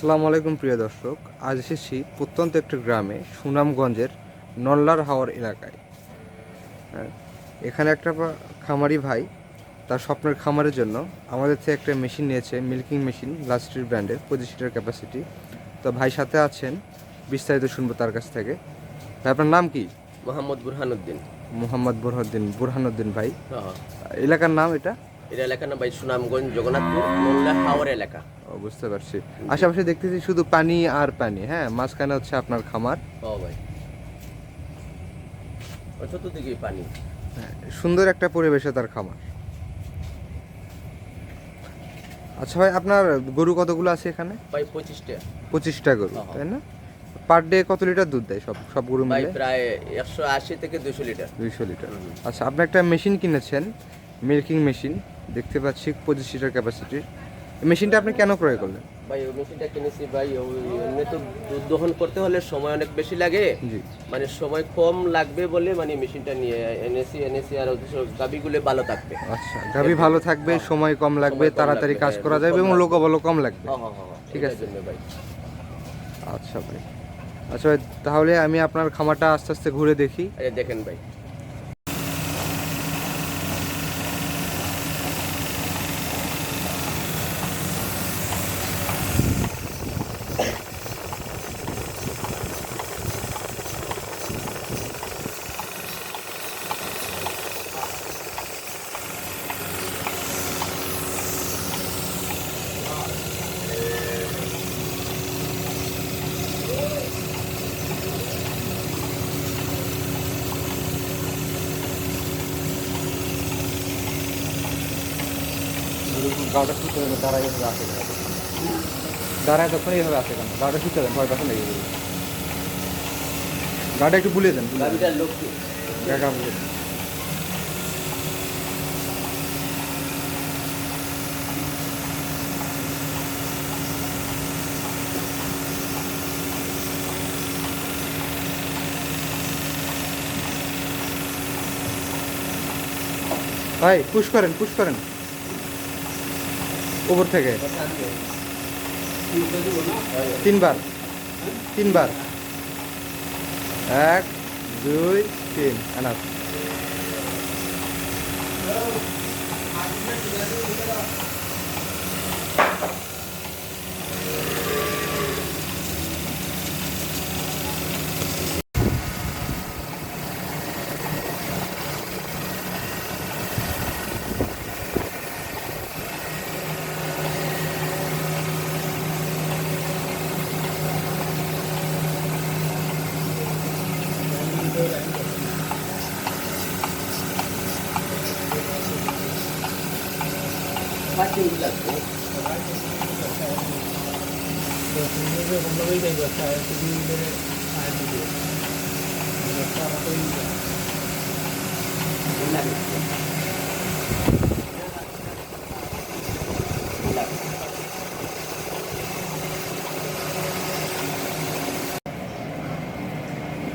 আসসালামু আলাইকুম প্রিয় দর্শক। আজ এসেছি প্রত্যন্ত একটি গ্রামে সুনামগঞ্জের নল্লার হাওয়ার এলাকায়। হ্যাঁ, এখানে একটা খামারি ভাই তার স্বপ্নের খামারের জন্য আমাদের থেকে একটা মেশিন নিয়েছে মিল্কিং মেশিন লাস্ট্রির ব্র্যান্ডের পঁচিশ লিটার ক্যাপাসিটি তো ভাই সাথে আছেন বিস্তারিত শুনব তার কাছ থেকে। ভাই আপনার নাম কি? মোহাম্মদ বুরহানুদ্দিন। মোহাম্মদ বুরহানুদ্দিন বুরহানুদ্দিন ভাই। হ্যাঁ। এলাকার নাম এটা? এটা এলাকা না ভাই সুনামগঞ্জ জগন্নাথপুর মোল্লা হাওয়ার এলাকা। বুঝতে পারছি। আশেপাশে দেখতেছি শুধু পানি আর পানি হ্যাঁ? মাঝখানে হচ্ছে আপনার খামার। ও ভাই। চতুর্দিকে পানি। হ্যাঁ, সুন্দর একটা পরিবেশে তার খামার। আচ্ছা ভাই আপনার গরু কতগুলো আছে এখানে? ভাই পঁচিশটা। পঁচিশটা গরু। তাই না? পার ডে কত লিটার দুধ দেয় সব সব গরু মিলে? প্রায় একশো আশি থেকে দুশো লিটার। দুইশো লিটার। আচ্ছা আপনি একটা মেশিন কিনেছেন মিল্কিং মেশিন। দেখতে পাচ্ছি পঁচিশ লিটার ক্যাপাসিটির মেশিনটা আপনি কেন ক্রয় করলেন? ভাই ওই মেশিনটা কিনেছি ভাই ওই এমনি তো দুধ দহন করতে হলে সময় অনেক বেশি লাগে। জি। মানে সময় কম লাগবে বলে মানে মেশিনটা নিয়ে এনেছি এনেছি আর গাবিগুলো ভালো থাকবে। আচ্ছা গাভী ভালো থাকবে সময় কম লাগবে তাড়াতাড়ি কাজ হ্যাঁ, করা যাবে এবং। লোকবল কম লাগবে। হ্যাঁ হ্যাঁ হ্যাঁ ঠিক আছে। ভাই। আচ্ছা ভাই। আচ্ছা ভাই তাহলে আমি আপনার খামারটা আস্তে আস্তে ঘুরে দেখি। দেখেন ভাই। গাড়িটা শুতে হবে দাঁড়াই এভাবে আসে কেন? দাঁড়ায় তখন এইভাবে আসে কেন? গাড়িটা শুতে দেন ভয় পাশে লেগে যাবে গাড়িটা একটু বুলিয়ে দেন দেন। লোক বুলিয়ে দেন। ভাই পুশ করেন পুশ করেন। উপর থেকে? তিনবার। তিনবার। এক দুই তিন। এনাফ লাগবে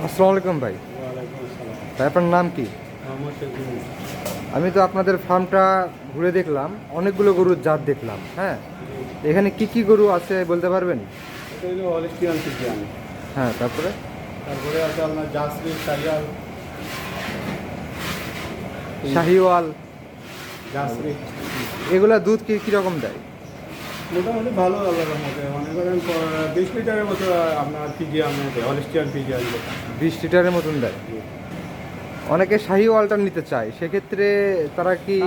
আসসালামু আলাইকুম ভাই। ভাই আপনার নাম কি? আমি তো আপনাদের ফার্মটা ঘুরে দেখলাম অনেকগুলো গরুর জাত দেখলাম হ্যাঁ? এখানে কি কি গরু আছে বলতে পারবেন? হ্যাঁ তারপরে? তারপরে আছে আপনার জাসরি সাইয়াল শাহিওয়াল। জাসরি এগুলা দুধ কি কীরকম দেয়? মোটামুটি ভালো রহমতে। মনে করেন বিশ লিটারের মতো আপনার ফিজিয়ান হলিস্টিয়ান ফিজিয়ান বিশ লিটারের মতন দেয়? অনেকে শাহিওয়ালটা নিতে চায় সেক্ষেত্রে তারা কি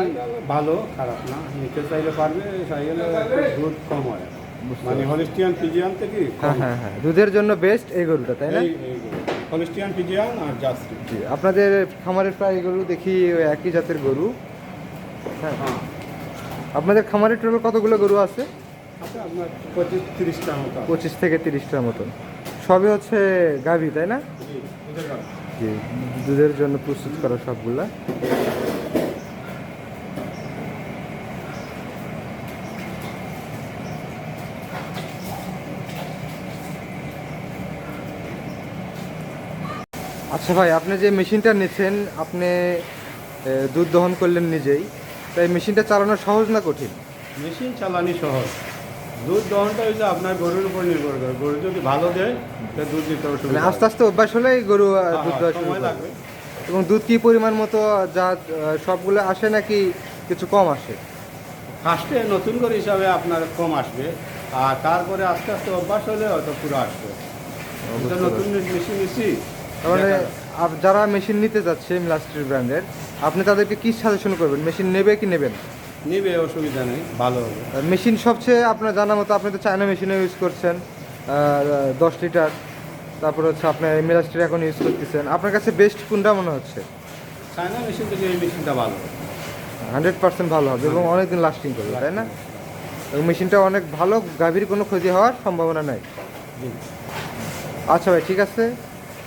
ভালো খারাপ না। নিতে চাইলে পারবে সাইকেলে দুধ কম হয়। মানে হলিস্টিয়ান ফিজিয়ান থেকে হ্যাঁ হ্যাঁ হ্যাঁ। দুধের জন্য বেস্ট এই গরুটা তাই না? হলিস্টিয়ান ফিজিয়ান আর জাসরি জি আপনাদের খামারের প্রায় গরু দেখি একই জাতের গরু। হ্যাঁ। হ্যাঁ। আপনাদের খামারের টোটাল কতগুলো গরু আছে? পঁচিশ আছে। থেকে তিরিশটার মতন। সবই হচ্ছে গাভী তাই না? জি, দুধের জন্য প্রস্তুত করা সবগুলা। আচ্ছা ভাই, আপনি যে মেশিনটা নিচ্ছেন আপনি দুধ দহন করলেন নিজেই। তাই মেশিনটা চালানো সহজ না কঠিন? মেশিন চালানি সহজ। দুধ দহনটা হচ্ছে আপনার গরুর উপর নির্ভর করে। গরু যদি ভালো দেয় তাহলে দুধ দিতে মানে অসুবিধা আস্তে আস্তে অভ্যাস হলেই গরু হ্যাঁ, দুধ হ্যাঁ, দেওয়া সময় লাগবে। এবং দুধ কি পরিমাণ মতো যা সবগুলো আসে নাকি কিছু কম আসে? ফার্স্টে নতুন করে হিসাবে আপনার কম আসবে। আর তারপরে আস্তে আস্তে অভ্যাস হলে হয়তো পুরো আসবে। নতুন মেশিন নিচ্ছি মানে আপ- যারা মেশিন নিতে যাচ্ছে মিলাস্ট্রি ব্র্যান্ডের আপনি তাদেরকে কি সাজেশন করবেন? মেশিন নেবে কি নেবেন নিবে অসুবিধা নেই ভালো হবে। মেশিন সবচেয়ে আপনার জানা মতো আপনি তো চায়না মেশিনে ইউজ করছেন দশ লিটার তারপর হচ্ছে আপনার মিলাস্ট্রি এখন ইউজ করতেছেন। আপনার কাছে বেস্ট কোনটা মনে হচ্ছে? চায়না মেশিন থেকে এই মেশিনটা ভালো হান্ড্রেড পার্সেন্ট ভালো হবে এবং অনেক দিন লাস্টিং করবে তাই না? এবং মেশিনটা অনেক ভালো গাভীর কোনো ক্ষতি হওয়ার সম্ভাবনা নাই। আচ্ছা ভাই ঠিক আছে।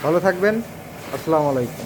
ভালো থাকবেন। আসসালামু আলাইকুম।